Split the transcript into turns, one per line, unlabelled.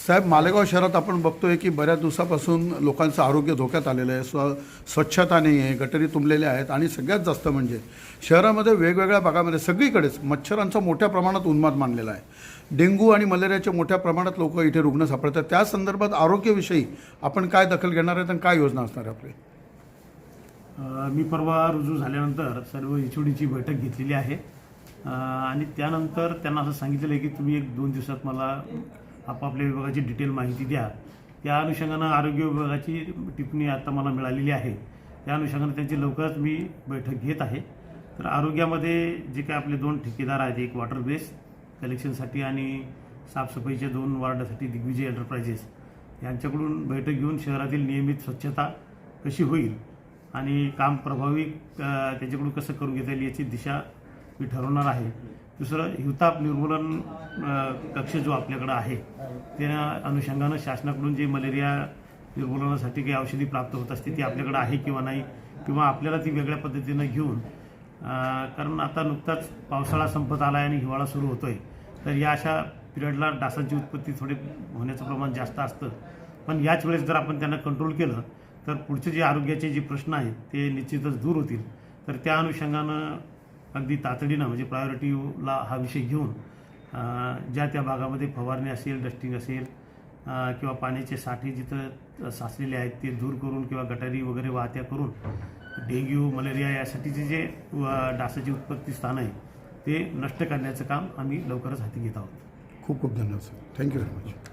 साहेब मालेगाव शहरात आपण बघतोय की बऱ्याच दिवसापासून लोकांचं आरोग्य धोक्यात आलेलं आहे. स्व स्वच्छता नाही आहे गटरी तुंबलेल्या आहेत आणि सगळ्यात जास्त म्हणजे शहरामध्ये वेगवेगळ्या भागामध्ये सगळीकडेच मच्छरांचा मोठ्या प्रमाणात उन्माद मानलेला आहे. डेंग्यू आणि मलेरियाच्या मोठ्या प्रमाणात लोक इथे रुग्ण सापडतात. त्या संदर्भात आरोग्यविषयी आपण काय दखल घेणार आहेत आणि काय योजना असणार आहे आपली?
मी परवा रुजू झाल्यानंतर सर्व एचओडीची बैठक घेतलेली आहे. आणि त्यानंतर त्यांना असं सांगितलेलं आहे की तुम्ही एक दोन दिवसात मला आपापल्या विभागाची डिटेल माहिती द्या. त्या अनुषंगानं आरोग्य विभागाची टिप्पणी आता मला मिळालेली आहे. त्या अनुषंगानं त्यांची लवकरच मी बैठक घेत आहे. तर आरोग्यामध्ये जे काय आपले दोन ठेकेदार आहेत एक वॉटर बेस कलेक्शनसाठी आणि साफसफाईच्या दोन वॉर्डासाठी दिग्विजय एंटरप्राइजेस यांच्याकडून बैठक घेऊन शहरातील नियमित स्वच्छता कशी होईल आणि काम प्रभावी त्याच्याकडून कसं करून घेता येईल याची दिशा मी ठरवणार आहे. दुसरं हिवताप निर्मूलन कक्ष जो आपल्याकडं आहे त्या अनुषंगानं शासनाकडून जे मलेरिया निर्मूलनासाठी काही औषधी प्राप्त होत असते ती आपल्याकडं आहे किंवा नाही किंवा आपल्याला ती वेगळ्या पद्धतीनं घेऊन कारण आता नुकताच पावसाळा संपत आला आहे आणि हिवाळा सुरू होतोय तर या अशा पिरियडला डासांची उत्पत्ती थोडी होण्याचं प्रमाण जास्त असतं. पण याच वेळेस जर आपण त्यांना कंट्रोल केलं तर पुढचे जे आरोग्याचे जे प्रश्न आहेत ते निश्चितच दूर होतील. तर त्या अनुषंगानं अगदी तातडीनं म्हणजे प्रायोरिटीला हा विषय घेऊन ज्या त्या भागामध्ये फवारणी असेल डस्टिंग असेल किंवा पाण्याचे साठे जिथं साचलेले आहेत ते दूर करून किंवा गटारी वगैरे वाहत्या करून डेंग्यू मलेरिया यासाठीचे जे डासाची उत्पत्ती स्थान आहे ते नष्ट करण्याचं काम आम्ही लवकरच हाती घेत आहोत.
खूप खूप धन्यवाद सर थँक्यू व्हेरी मच